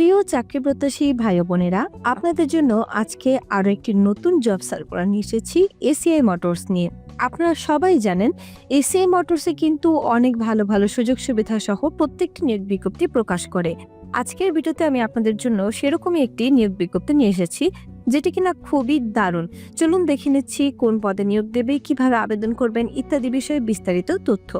প্রিয় চাকরি প্রত্যাশী ভাই বোনেরা আপনাদের জন্য আজকে আরও একটি নতুন জব সার্কুলার নিয়ে এসেছি এসিআই মোটরস নিয়ে। আপনারা সবাই জানেন এসিআই মোটরসে কিন্তু অনেক ভালো ভালো সুযোগ সুবিধা সহ প্রত্যেকটি নিয়োগ বিজ্ঞপ্তি প্রকাশ করে। আজকের ভিডিওতে আমি আপনাদের জন্য সেরকমই একটি নিয়োগ বিজ্ঞপ্তি নিয়ে এসেছি, যেটি কিনা খুবই দারুণ। চলুন দেখে নিচ্ছি কোন পদে নিয়োগ দেবে, কীভাবে আবেদন করবেন ইত্যাদি বিষয়ে বিস্তারিত তথ্য।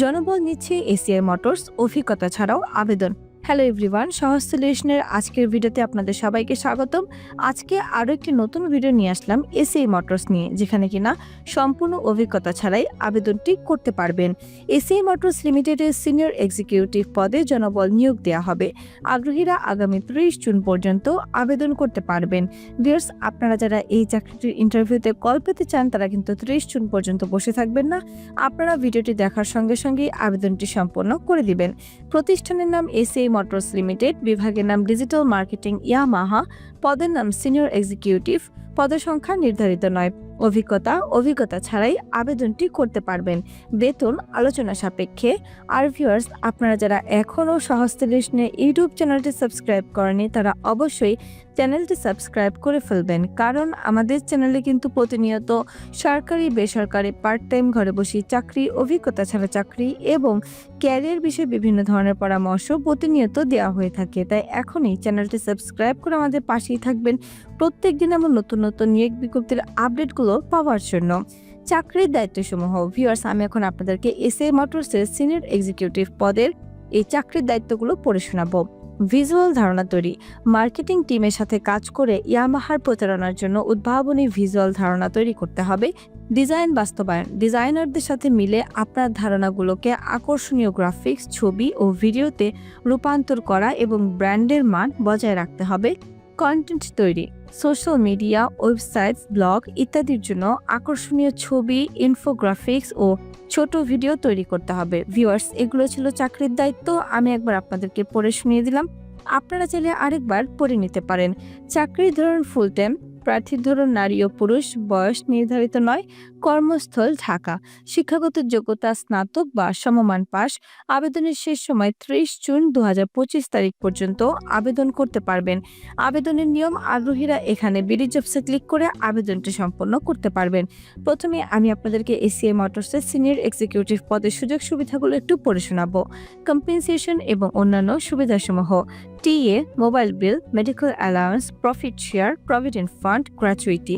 জনবল নিচ্ছে এসিআই মোটরস অভিজ্ঞতা ছাড়াও আবেদন। হ্যালো এভরিওয়ান সহজ সলিউশনের আজকের ভিডিওতে আপনাদের সবাইকে স্বাগতম। আজকে আরও একটি নতুন ভিডিও নিয়ে আসলাম এসিআই মোটরস নিয়ে, যেখানে কিনা সম্পূর্ণ অভিজ্ঞতা ছাড়াই আবেদনটি করতে পারবেন। এসিআই মোটরস লিমিটেডের সিনিয়র এক্সিকিউটিভ পদে জনবল নিয়োগ দেওয়া হবে। আগ্রহীরা আগামী ত্রিশ জুন পর্যন্ত আবেদন করতে পারবেন। ভিউয়ার্স, আপনারা যারা এই চাকরিটির ইন্টারভিউতে কল পেতে চান, তারা কিন্তু ত্রিশ জুন পর্যন্ত বসে থাকবেন না। আপনারা ভিডিওটি দেখার সঙ্গে সঙ্গেই আবেদনটি সম্পন্ন করে দিবেন। প্রতিষ্ঠানের নাম এসিআই মোটরস লিমিটেড বিভাগের নাম ডিজিটাল মার্কেটিং ইয়ামাহা পদের নাম সিনিয়র এক্সিকিউটিভ পদের সংখ্যা নির্ধারিত নয়। অভিজ্ঞতা অভিজ্ঞতা ছাড়াই আবেদনটি করতে পারবেন। বেতন, আলোচনা সাপেক্ষে। আর ভিউয়ার্স আপনারা যারা এখনও সহস্তেলেশনে ইউটিউব চ্যানেলটি সাবস্ক্রাইব করেনি তারা অবশ্যই চ্যানেলটি সাবস্ক্রাইব করে ফেলবেন। কারণ আমাদের চ্যানেলে কিন্তু প্রতিনিয়ত সরকারি, বেসরকারি পার্ট টাইম ঘরে বসে চাকরি, অভিজ্ঞতা ছাড়া চাকরি এবং ক্যারিয়ার বিষয়ে বিভিন্ন ধরনের পরামর্শ প্রতিনিয়ত দেওয়া হয়ে থাকে। তাই এখনই চ্যানেলটি সাবস্ক্রাইব করে আমাদের পাশেই থাকবেন। প্রত্যেক দিন এমন নতুন নতুন নিয়োগ বিজ্ঞপ্তির আপডেটগুলো পাওয়ার জন্য। চাকরির দায়িত্বসমূহ। ভিউয়ার্স, আমি এখন আপনাদেরকে এস এ মোটরসের সিনিয়র এক্সিকিউটিভ পদের এই চাকরির দায়িত্বগুলো পড়ে শোনাবো। ভিজুয়াল ধারণা তৈরি। মার্কেটিং টিমের সাথে কাজ করে ইয়ামাহার প্রচারণার জন্য উদ্ভাবনী ভিজুয়াল ধারণা তৈরি করতে হবে। ডিজাইন বাস্তবায়ন। ডিজাইনারদের সাথে মিলে আপনার ধারণাগুলোকে আকর্ষণীয় গ্রাফিক্স, ছবি ও ভিডিওতে রূপান্তর করা এবং ব্র্যান্ডের মান বজায় রাখতে হবে। কন্টেন্ট তৈরি। সোশ্যাল মিডিয়া ওয়েবসাইটস ব্লগ ইত্যাদির জন্য আকর্ষণীয় ছবি ইনফোগ্রাফিক্স ও ছোট ভিডিও তৈরি করতে হবে। ভিউয়ার্স এগুলো ছিল চাকরির দায়িত্ব, আমি একবার আপনাদেরকে পড়ে শুনিয়ে দিলাম। আপনারা চাইলে আরেকবার পড়ে নিতে পারেন। চাকরির ধরন ফুল টাইম প্রার্থীর ধরন নারী ও পুরুষ, বয়স নির্ধারিত নয়। কর্মস্থল, ঢাকা। শিক্ষাগত যোগ্যতা স্নাতক বা সমমান পাস। আবেদনের শেষ সময় ত্রিশ জুন দু হাজার পঁচিশ তারিখ পর্যন্ত আবেদন করতে পারবেন। আবেদনের নিয়ম আগ্রহীরা এখানে বিডি জবসে ক্লিক করে আবেদনটি সম্পন্ন করতে পারবেন। প্রথমে আমি আপনাদেরকে এসিআই মোটরসের সিনিয়র এক্সিকিউটিভ পদের সুযোগ সুবিধাগুলো একটু পড়ে শোনাবো। কম্পেনসেশন এবং অন্যান্য সুবিধাসমূহ। TA, mobile bill, medical allowance, profit share, provident fund, gratuity.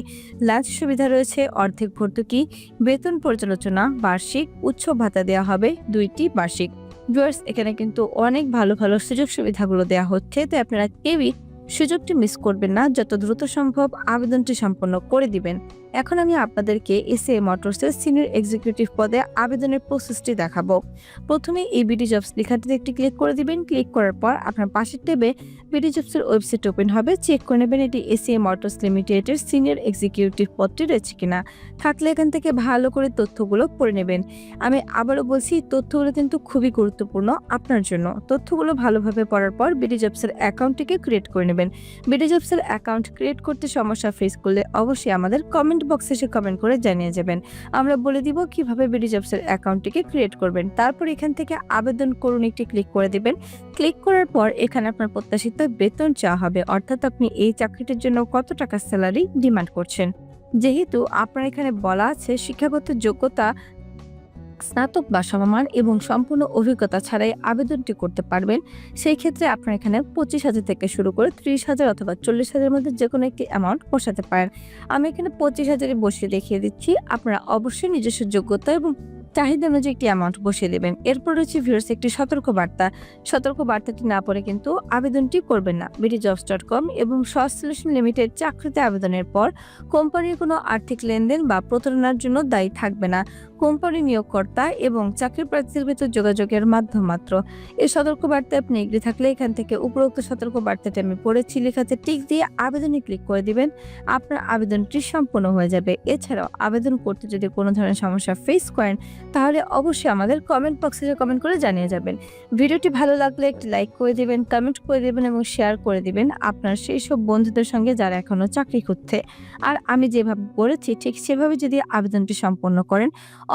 Lunch সুবিধা রয়েছে, অর্ধেক ভর্তুকি বেতন পর্যালোচনা বার্ষিক উচ্চ ভাতা দেওয়া হবে, দুইটি বার্ষিক। ভিউয়ার্স, এখানে কিন্তু অনেক ভালো ভালো সুযোগ সুবিধাগুলো দেওয়া হচ্ছে তো আপনারা কেউই সুযোগটি মিস করবেন না। যত দ্রুত সম্ভব আবেদনটি সম্পন্ন করে দিবেন। এখন আমি আপনাদেরকে এসএ মোটরসের সিনিয়র এক্সিকিউটিভ পদে আবেদনের প্রসেসটি দেখাবো। প্রথমে এই বিডি জবস লেখাটিতে একটি ক্লিক করে দিবেন। ক্লিক করার পর আপনার পাশের টেবে বিডি জবসের ওয়েবসাইট ওপেন হবে। চেক করে নেবেন এটি এসিএ মোটরস লিমিটেডের সিনিয়র এক্সিকিউটিভ পদটি রয়েছে কিনা। থাকলে এখান থেকে ভালো করে তথ্যগুলো পড়ে নেবেন। আমি আবারও বলছি, তথ্যগুলো কিন্তু খুবই গুরুত্বপূর্ণ আপনার জন্য। তথ্যগুলো ভালোভাবে পড়ার পর বিডি জবসের অ্যাকাউন্টটিকে ক্রিয়েট করে নেবেন। বিডি জবসের অ্যাকাউন্ট ক্রিয়েট করতে সমস্যা ফেস করলে অবশ্যই আমাদের কমেন্ট বক্সে এসে কমেন্ট করে জানিয়ে যাবেন। আমরা বলে দিব কীভাবে বিডি জবসের অ্যাকাউন্টটিকে ক্রিয়েট করবেন। তারপর এখান থেকে আবেদন করুন একটি ক্লিক করে দিবেন। ক্লিক করার পর এখানে আপনার প্রত্যাশিত বেতন চাওয়া হবে। অর্থাৎ আপনি এই চাকরিটির জন্য কত টাকা স্যালারি ডিমান্ড করছেন। যেহেতু আপনার এখানে বলা আছে শিক্ষাগত যোগ্যতা স্নাতক বা সমমান এবং সম্পূর্ণ অভিজ্ঞতা ছাড়াই আবেদনটি করতে পারবেন, সেই ক্ষেত্রে আপনার এখানে পঁচিশ হাজার থেকে শুরু করে ত্রিশ হাজার অথবা চল্লিশ হাজারের মধ্যে যে কোনো একটি অ্যামাউন্ট বসাতে পারেন। আমি এখানে পঁচিশ হাজারে বসিয়ে দেখিয়ে দিচ্ছি। আপনারা অবশ্যই নিজস্ব যোগ্যতা এবং চাহিদা অনুযায়ী একটি অ্যামাউন্ট বসিয়ে দেবেন। এরপর রয়েছে ভিউয়ার্স একটি সতর্ক বার্তা সতর্ক বার্তাটি না পড়ে কিন্তু আবেদনটি করবেন না। বিডি জবস ডট কম এবং সস সলিউশন লিমিটেড চাকরিতে আবেদনের পর কোম্পানির কোনো আর্থিক লেনদেন বা প্রতারণার জন্য দায়ী থাকবে না। কোম্পানি নিয়োগকর্তা এবং চাকরি প্রার্থীর ভেতর যোগাযোগের মাধ্যম মাত্র। এই সতর্ক বার্তায় আপনি এগিয়ে থাকলে এখান থেকে উপরোক্ত সতর্ক বার্তাটি আমি পড়েছি। লেখাতে টিক দিয়ে আবেদনে ক্লিক করে দিবেন। আপনার আবেদনটি সম্পূর্ণ হয়ে যাবে। এছাড়াও আবেদন করতে যদি কোনো ধরনের সমস্যা ফেস করেন তাহলে অবশ্যই আমাদের কমেন্ট বক্সে কমেন্ট করে জানিয়ে যাবেন। ভিডিওটি ভালো লাগলে একটি লাইক করে দেবেন কমেন্ট করে দেবেন এবং শেয়ার করে দেবেন আপনার সেই সব বন্ধুদের সঙ্গে যারা এখনও চাকরি করছে আর আমি যেভাবে বলেছি, ঠিক সেভাবে যদি আবেদনটি সম্পন্ন করেন,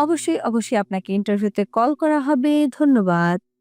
অবশ্যই অবশ্যই আপনাকে ইন্টারভিউতে কল করা হবে। ধন্যবাদ।